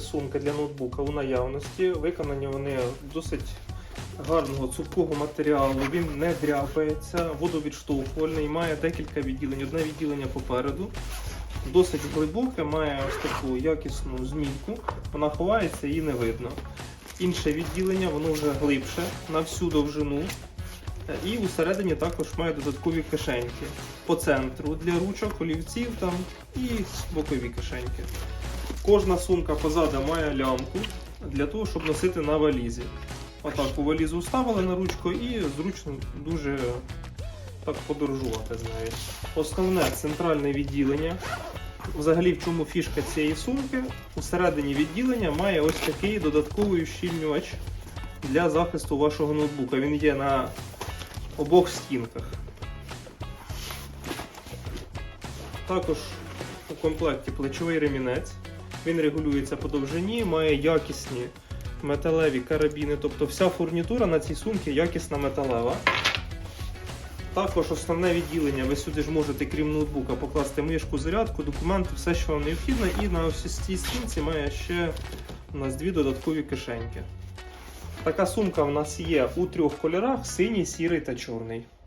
Сумка для ноутбука у наявності. Виконані вони досить гарного цупкого матеріалу. Він не дряпається, водовідштовхувальний, має декілька відділень. Одне відділення попереду. Досить глибоке, має ось таку якісну змійку. Вона ховається і не видно. Інше відділення, воно вже глибше на всю довжину. І усередині також має додаткові кишеньки по центру для ручок, олівців там і бокові кишеньки. Кожна сумка позаду має лямку для того, щоб носити на валізі. Отак у валізу вставили на ручку і зручно дуже так подорожувати з нею. Основне центральне відділення. Взагалі, в чому фішка цієї сумки? Усередині відділення має ось такий додатковий ущільнювач для захисту вашого ноутбука. Він є на обох стінках. Також у комплекті плечовий ремінець. Він регулюється по довжині, має якісні металеві карабіни, тобто вся фурнітура на цій сумці якісна металева. Також основне відділення, ви сюди ж можете, крім ноутбука, покласти мишку, зарядку, документи, все, що вам необхідно, і на ось цій стінці має ще у нас дві додаткові кишеньки. Така сумка в нас є у трьох кольорах: синій, сірий та чорний.